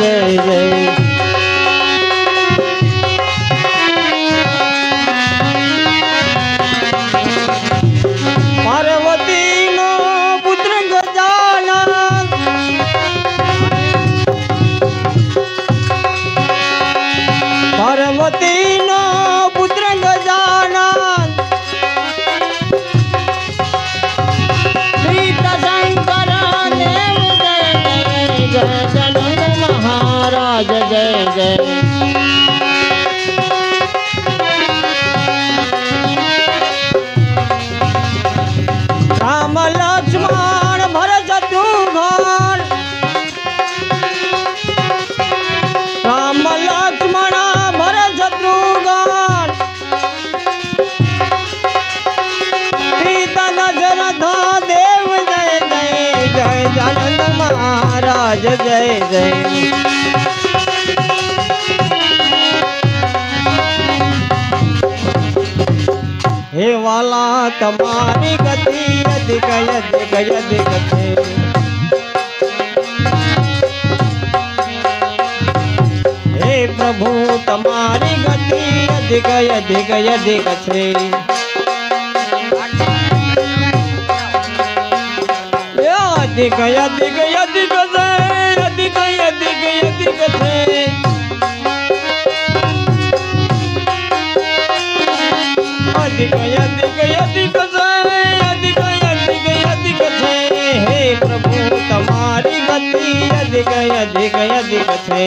जय जय गए हे वाला, तुम्हारी गति अधिक अधिक अधिक हे। प्रभु, तुम्हारी गति अधिक अधिक अधिक छे अधिक अधिक પ્રભુ તમારી ગતિ અધિક અધિક અધિક છે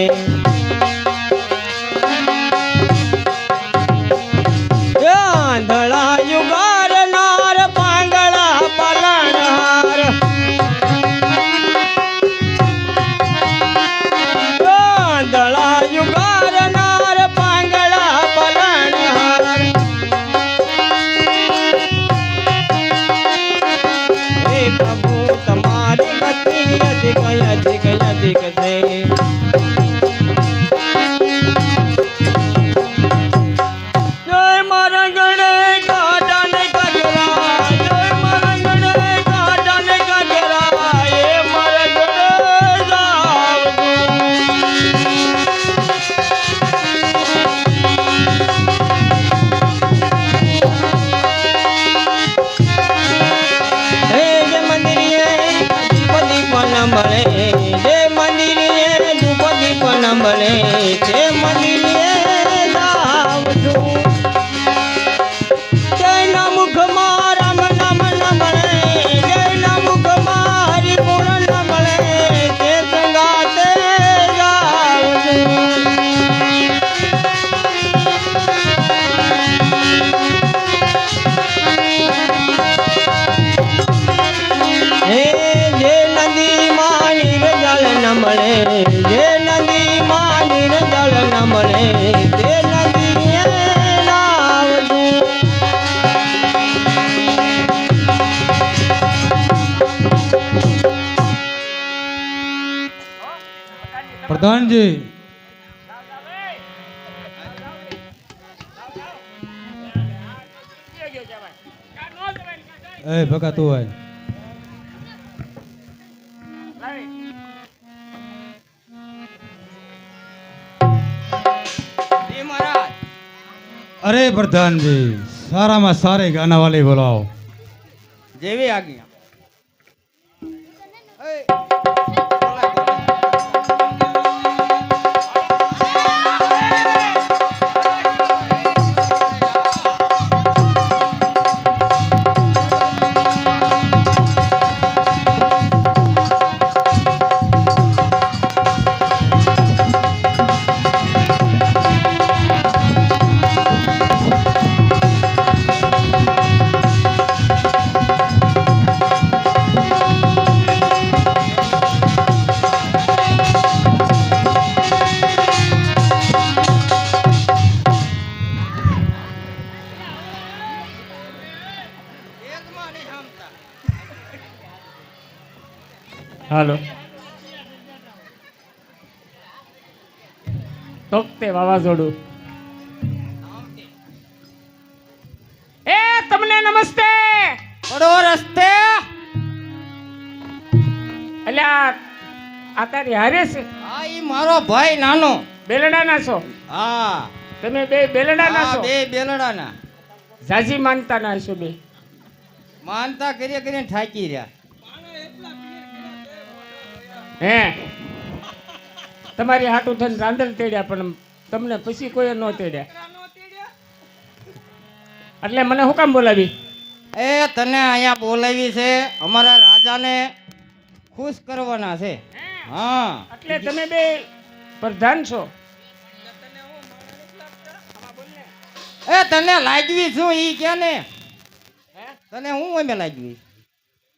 પ્રધાનજી એ ભગા તું હોય અરે પ્રધાનજી સારામાં સારી ગાના વાલી બોલાવો જેવી આજ્ઞા તોકતે વાવાઝોડું. એ તમને નમસ્તે. પડો રસ્તે. એટલે આ તારી હારે છે? હા ઈ મારો ભાઈ નાનો. બેલડાના છો? હા. તમે બે બેલડાના છો? બે બેલડાના. ઝાઝી માનતા ના છો બે. માનતા કરીએ કરીને થાકી રહ્યા. હે. તમારી હાટું થઈને રાંદર તેડ્યા પણ તમને પછી કોઈ ન તેડ્યા એટલે મને શું કામ બોલાવી? એ તને અહીંયા બોલાવી છે અમારા રાજાને ખુશ કરવાના છે. હા. એટલે તમે બે પ્રધાન છો. એ તને લાગવી શું ઈ કે ને? તને હું અમે લાગવી?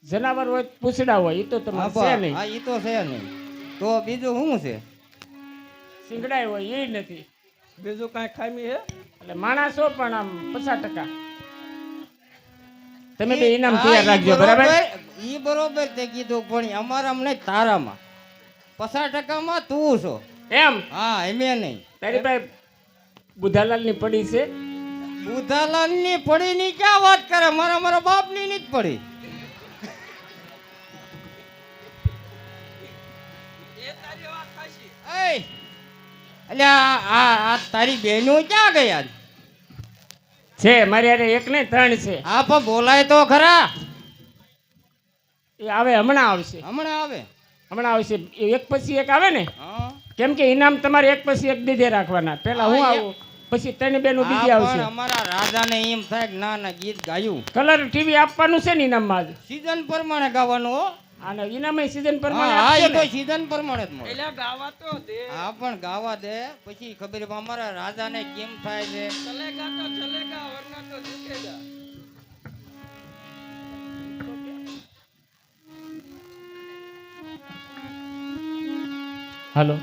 જનાવર હોય પૂછડા હોય એ તો તમારે છે નહીં. હા ઈ તો છે નહીં. તો બીજું શું છે? સિંગડાય હોય એ નથી. બીજું કાંઈ ખામી હે એટલે માણસો પણ આમ પચાસ ટકા. તમે બે ઇનામ તૈયાર રાખજો બરાબર ઈ બરોબર તે કીધું પણ અમારા અમને તારામાં. પચાસ ટકામાં તું છો. એમ? હા એમે નહીં. તારી ભાઈ બુધાલાલની પડી છે? બુધાલાલની પડી ની ક્યાં વાત કરે? મારા મારા બાપની જ પડી. એય, એટલે આ તારી બહેનો ક્યાં ગયા છે મારી અરે એક ને ત્રણ છે. હા પણ બોલાય તો ખરા. એ આવે હમણાં આવશે. હમણાં આવે? હમણાં આવશે. એક પછી એક આવે ને? કેમ કે ઇનામ તમારે એક પછી એક દીધે રાખવાના. પેલા હું આવું પછી ત્રણ બેનું બીજી આવશે. અમારા રાજાને એમ થાય ના ના ગીત ગાયું. કલર ટીવી આપવાનું છે ને ઇનામમાં માં સીઝન પ્રમાણે ગાવાનું હો. અને ઇનામ સીઝન પ્રમાણે હા એ તો સીઝન પ્રમાણે જ મળે. હા પણ ગાવા દે. પછી ખબર અમારા રાજાને કેમ થાય છે? હાલો.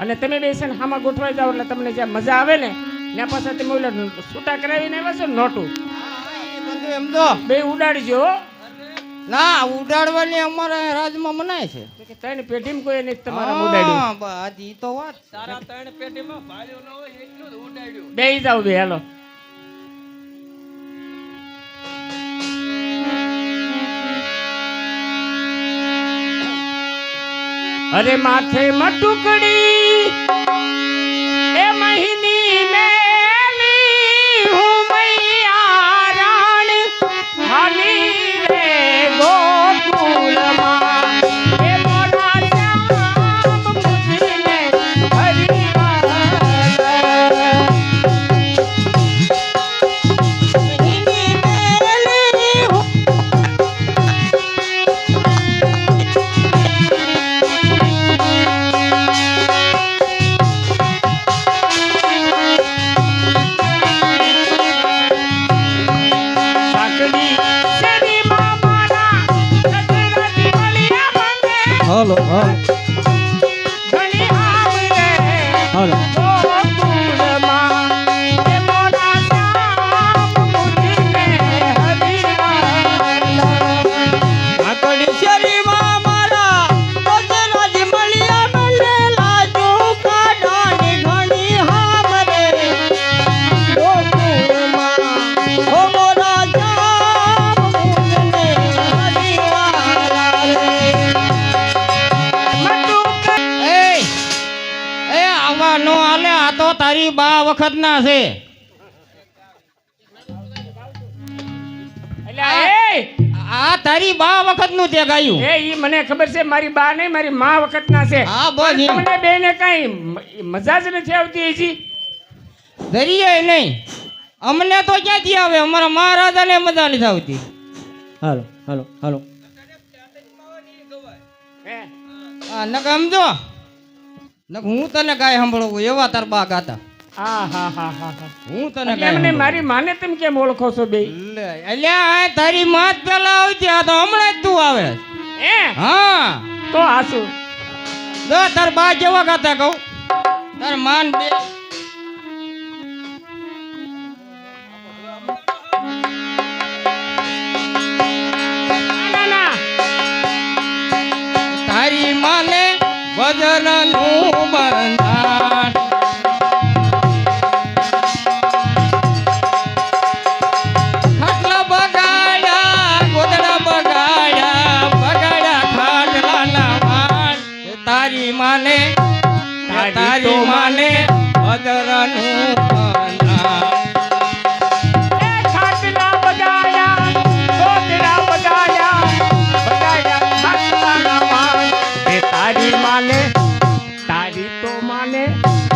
અને તમે બે ને હામાં ગોઠવાઈ જાઓ એટલે તમને જ્યાં મજા આવે ને ત્યાં પાછા તમે ઓલા છૂટા કરાવીને આવ્યા છો નોટું? હા, એ બધું એમ બે ઉડાડજો. હો. ના ઉડાડવાની અમારા રાજમાં મનાય છે. કે ત્રણ પેઢીમાં કોઈ નહીં તમારા ઉડાડ્યું. હા, બસ ઈ તો વાત બે જાવ બે હેલો. અરે માથે મટુકડી મને તારી બા વખત ના છે આ તારી બા વખતનું તે ગાયું. એ ઈ મને ખબર છે મારી બા નહીં મારી મા વખતના છે. હા, બસ તમને બેને કઈ મજા જ નથી આવતી હજી? દરિયે નહીં. અમને તો ક્યાંથી આવે? અમારા મહારાજાને મજા નથી આવતી. હાલો હાલો હાલો. હા? હું તને ગાય સાંભળવું એવા તાર બા ગાતા. હા હા હા હા હા. હું તને ગાય મારી માને તમે કેમ ઓળખો છો બે? અલ્યા તારી માત પેલા આવતી આ તો હમણાં જ તું આવે. એ હા. તો આસુ તાર બા કેવા ગાતા કહું? તાર માન બે તારી માને અદરનું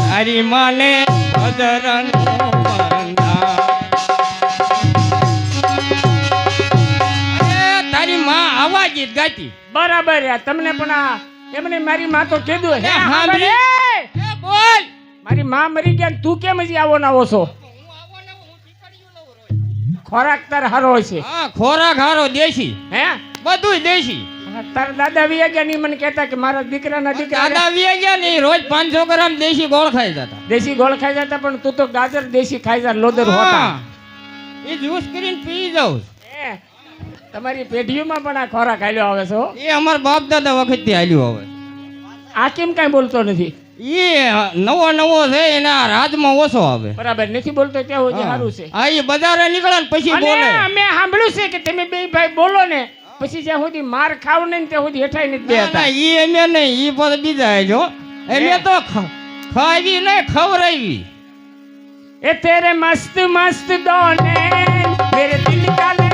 તારી માને અદરન તારી માં આવા ગીત ગાતી બરાબર તમને પણ એમને મારી માં તો કીધું હે હા બોલ! મારી માં મરી ગયા તું કેમ હજી આવો ના આવો છો? ખોરાક તાર હારો છે. હા ખોરાક હારો દેશી. હે? બધું દેશી. તાર દાદા વિયા ગયા ની મને કહેતા કે મારા દીકરાના દીકરા દાદા વ્યા ગયા ને રોજ પાંચસો ગ્રામ દેશી ગોળ ખાઈ જતા. દેશી ગોળ ખાઈ જતા પણ તું તો ગાજર દેશી ખાઈ જા લોદર હોતા. એ જ્યુસ કરીને પી જાઉં તમારી પેઢીઓમાં પણ આ ખોરાક હાલ્યો આવે છે એ અમાર બાપ દાદા વખતથી હાલ્યું હવે આ કેમ કાંઈ બોલતો નથી? એ નવો નવો છે એના રાજમાં ઓછો આવે. બરાબર નથી બોલતો તે હોય સારું છે. હા એ બજારે નીકળે ને પછી બોલે. અમે સાંભળ્યું છે કે તમે બે ભાઈ બોલો પછી જ્યાં સુધી માર ખાવ ને ત્યાં સુધી હેઠાઈ નથી દેતા એ એમે નહીં એ પદ બીજા જો. એને તો ખાવી ને ખવરાવી એ મસ્ત મસ્ત દોને મેરે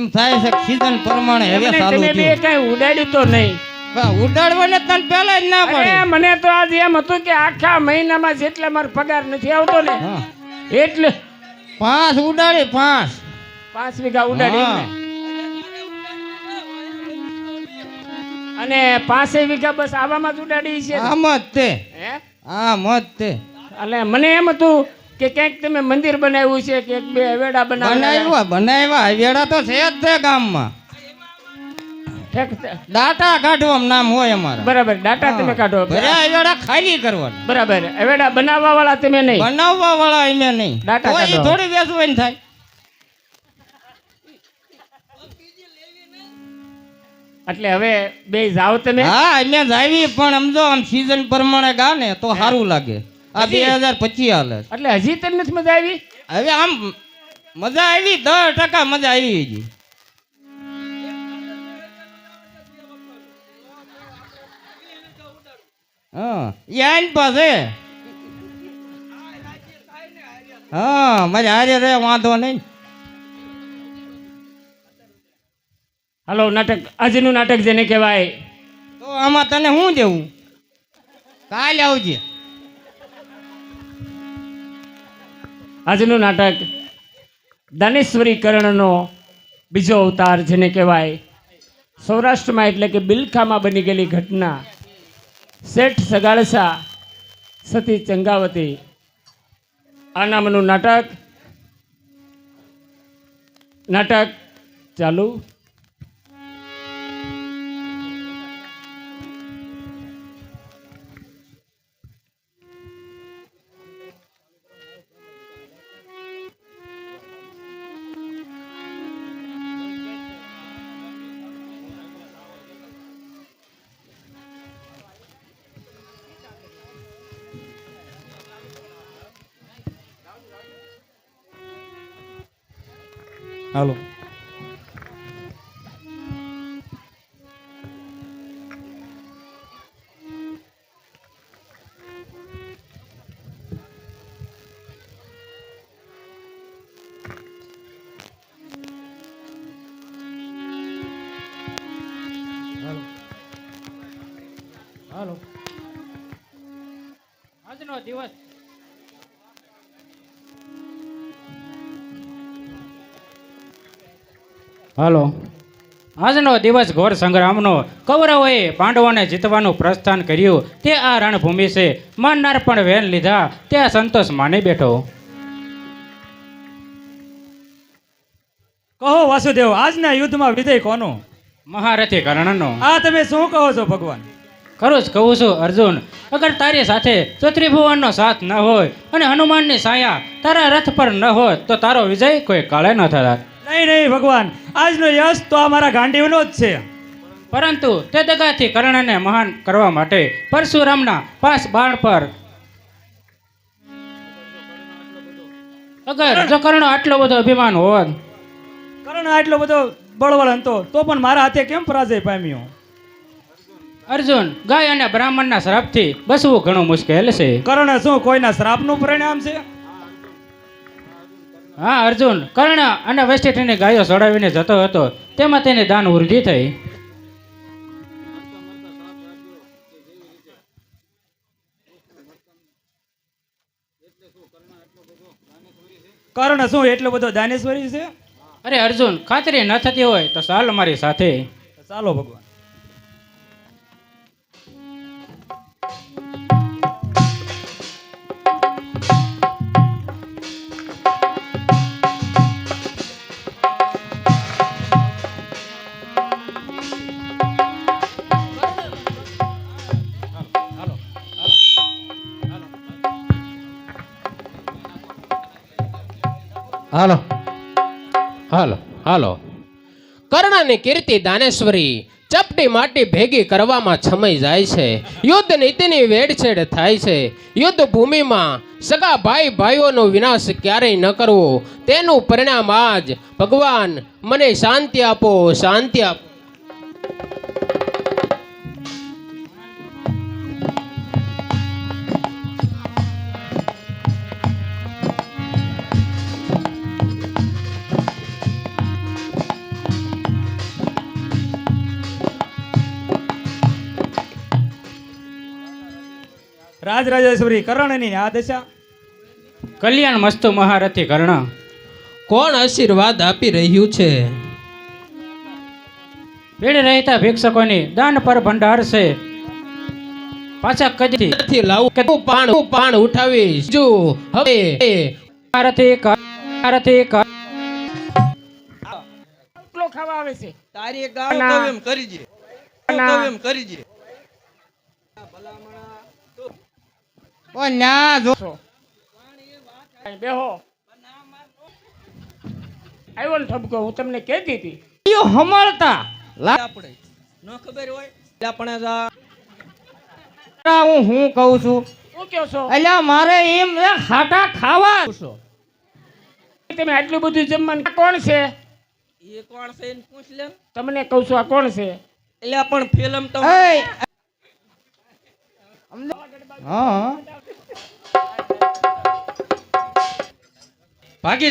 એમ થાય છે સીઝન પ્રમાણે હવે સારું તમે બે કઈ ઉડાડ્યું તો નહીં. ઉડાડવાને તને પહેલા જ ના પડે. મને તો આજ એમ હતું કે આખા મહિનામાં જેટલા મારો પગાર નથી આવતો ને એટલે પાંચ ઉડાડી પાંચ. પાંચ વીઘા ઉડાડી અને પાંચે વીઘા બસ આવામાં જ ઉડાડી છે. આમ જ તે. હે? આમ જ તે. એટલે મને એમ હતું કે ક્યાંક તમે મંદિર બનાવ્યું છે કે બે વેડા બનાવ્યા. બનાવ્યા વેડા તો છે જ તે ગામમાં. દાટા કાઢવામાં નામ હોય અમારા. બરાબર દાટા તમે કાઢો અવેડા ખાલી કરવાના. બરાબર અવેડા બનાવવા વાળા તમે નહીં. બનાવવા વાળા અમે નહીં. દાટા કાઢો. થોડી વેચવાની થાય. એટલે હવે બે જાઓ તમે. હા અમે જાવી પણ સમજો આમ સીઝન પ્રમાણે ગા ને તો સારું લાગે. આ બે હજાર પચીસ હાલે. એટલે હજી તમને નથી મજા આવી? હવે આમ મજા આવી દસ ટકા મજા આવી હજી. હા આઈન પાસે. હા મારે હારે રે વાંધો નહીં. હાલો નાટક આજનું નાટક જેને કહેવાય. તો આમાં તને શું દેવું? કાલે આવજે. આજનું નાટક દાનેશ્વરી કર્ણનો બીજો અવતાર જેને કહેવાય સૌરાષ્ટ્રમાં એટલે કે બિલખામાં બની ગયેલી ઘટના. શેઠ સગાળસા સતી ચંગાવતી. આ નામનું નાટક. નાટક ચાલુ. હાલો હાલો દિવસ હાલો. આજનો દિવસ ઘોર સંગ્રામનો. કૌરવોએ પાંડવોને જીતવાનું પ્રસ્થાન કર્યું. તે આ રણભૂમિ છે. માનનાર પણ વેન લીધા. તે આ સંતોષ માની બેઠો. કહો વાસુદેવ આજના યુદ્ધમાં વિજય કોનો? મહારથી કર્ણનો આ તમે શું કહો છો ભગવાન? ખરું જ કહું છું અર્જુન. અગર તારી સાથે ચોત્રીભુવનનો સાથ ન હોય અને હનુમાનની સાયા તારા રથ પર ન હોય તો તારો વિજય કોઈ કાળે ન થતા. નહીં નહીં ભગવાન. આજનો યશ તો અમારા ગાંડીવનો જ છે. પરંતુ તે દગાથી કર્ણને મહાન કરવા માટે પરશુરામના પાંચ બાણ પર અગર જો કર્ણ આટલો બધો અભિમાન હોત. કર્ણ આટલો બધો બળવળ હતો તો પણ મારા હાથે કેમ પરાજય પામ્યો? અર્જુન ગાય અને બ્રાહ્મણના શ્રાપથી બસવું ઘણું મુશ્કેલ છે. કર્ણ શું કોઈના શ્રાપનું પરિણામ છે? હા અર્જુન કર્ણ અને વૈષ્ણવની ગાયો ચડાવીને જતો હતો. તેમાં તેને દાન વૃદ્ધિ થઈ. કર્ણ શું એટલો બધો દાનેશ્વરી છે? અરે અર્જુન ખાતરી ન થતી હોય તો ચાલ મારી સાથે. ચાલો ભગવાન. હાલો. હાલો હાલો. કર્ણની કીર્તિ દાનેશ્વરી ચપટી માટી ભેગી કરવામાં છમાઈ જાય છે. યુદ્ધ નીતિની વેડછેડ થાય છે. યુદ્ધ ભૂમિમાં સગા ભાઈ ભાઈઓનો વિનાશ ક્યારેય ન કરવો. તેનું પરિણામ આજ ભગવાન મને શાંતિ આપો શાંતિ આપો. રાજરાજેશ્વરી કર્ણની આ દશા. કલ્યાણ મસ્તુ મહારથી કર્ણ. કોણ આશીર્વાદ આપી રહ્યું છે? ભીડ રહેતા ભિક્ષકોની દાન પર ભંડાર છે. પાછા કદી નથી લાવું કે તું પાણ પાણ ઉઠાવીશ. જો હવે મહારથી કર- મહારથી ખાવા આવે છે. તારી ના. કહું એમ કરી જે ના. કહું એમ કરી જે. અહીં બેહો. આવ્યો ને ઠપકો હું તમને કહેતી હતી. આપણે ન ખબર હોય આપણે આ હું હું કહું છું. શું કહો છો? અલ્યા મારે એમ ખાટા ખાવા. તમે આટલું બધું જમવાનું કોણ છે? એ કોણ છે એને પૂછ લે તમને કહું છું આ કોણ છે? એટલે પણ ફિલ્મ તો હા ભાગી